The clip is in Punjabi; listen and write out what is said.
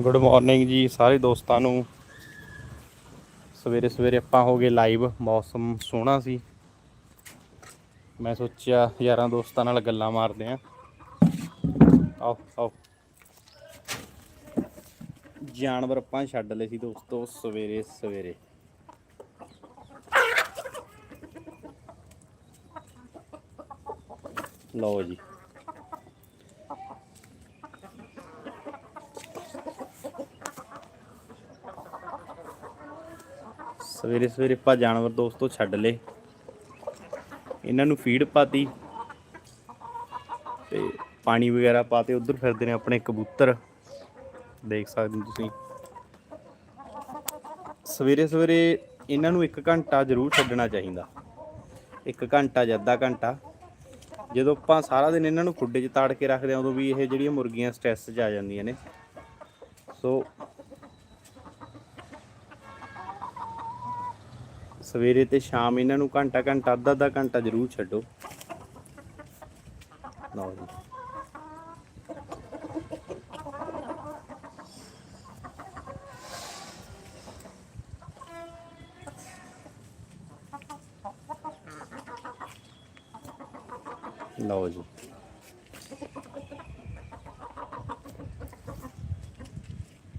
ਗੁੱਡ ਮਾਰਨਿੰਗ ਜੀ ਸਾਰੇ ਦੋਸਤਾਂ ਨੂੰ। ਸਵੇਰੇ ਸਵੇਰੇ ਆਪਾਂ ਹੋ ਗਏ ਲਾਈਵ ਮੌਸਮ ਸੋਹਣਾ ਸੀ। ਮੈਂ ਸੋਚਿਆ ਯਾਰਾਂ ਦੋਸਤਾਂ ਨਾਲ ਗੱਲਾਂ ਮਾਰਦੇ ਆਂ। ਆਓ ਆਓ। ਜਾਨਵਰ ਆਪਾਂ ਛੱਡ ਲਏ ਸੀ ਦੋਸਤੋ ਸਵੇਰੇ ਸਵੇਰੇ। ਲਓ ਜੀ। ਸਵੇਰੇ ਸਵੇਰੇ ਆਪਾਂ ਜਾਨਵਰ ਦੋਸਤੋ ਛੱਡ ਲਏ। ਇਹਨਾਂ ਨੂੰ ਫੀਡ ਪਾਤੀ ਤੇ ਪਾਣੀ ਵਗੈਰਾ ਪਾਤੇ, ਉਧਰ ਫਿਰਦੇ ਨੇ ਆਪਣੇ ਕਬੂਤਰ। ਦੇਖ ਸਕਦੇ ਹੋ ਤੁਸੀਂ। ਸਵੇਰੇ ਸਵੇਰੇ ਇਹਨਾਂ ਨੂੰ 1 ਘੰਟਾ ਜ਼ਰੂਰ ਛੱਡਣਾ ਚਾਹੀਦਾ। 1 ਘੰਟਾ ਜਾਂ ਅੱਧਾ ਘੰਟਾ। ਜਦੋਂ ਆਪਾਂ ਸਾਰਾ ਦਿਨ ਇਹਨਾਂ ਨੂੰ ਖੁੱਡੇ 'ਚ ਤਾੜ ਕੇ ਰੱਖਦੇ ਹਾਂ, ਉਦੋਂ ਵੀ ਇਹ ਜਿਹੜੀਆਂ ਮੁਰਗੀਆਂ ਸਟ੍ਰੈਸ 'ਚ ਆ ਜਾਂਦੀਆਂ ਨੇ। ਸੋ ਸਵੇਰੇ ਤੇ ਸ਼ਾਮ ਇਹਨਾਂ ਨੂੰ ਘੰਟਾ ਘੰਟਾ ਅੱਧਾ ਅੱਧਾ ਘੰਟਾ ਜ਼ਰੂਰ ਛੱਡੋ ਲਓ ਜੀ ਲਓ ਜੀ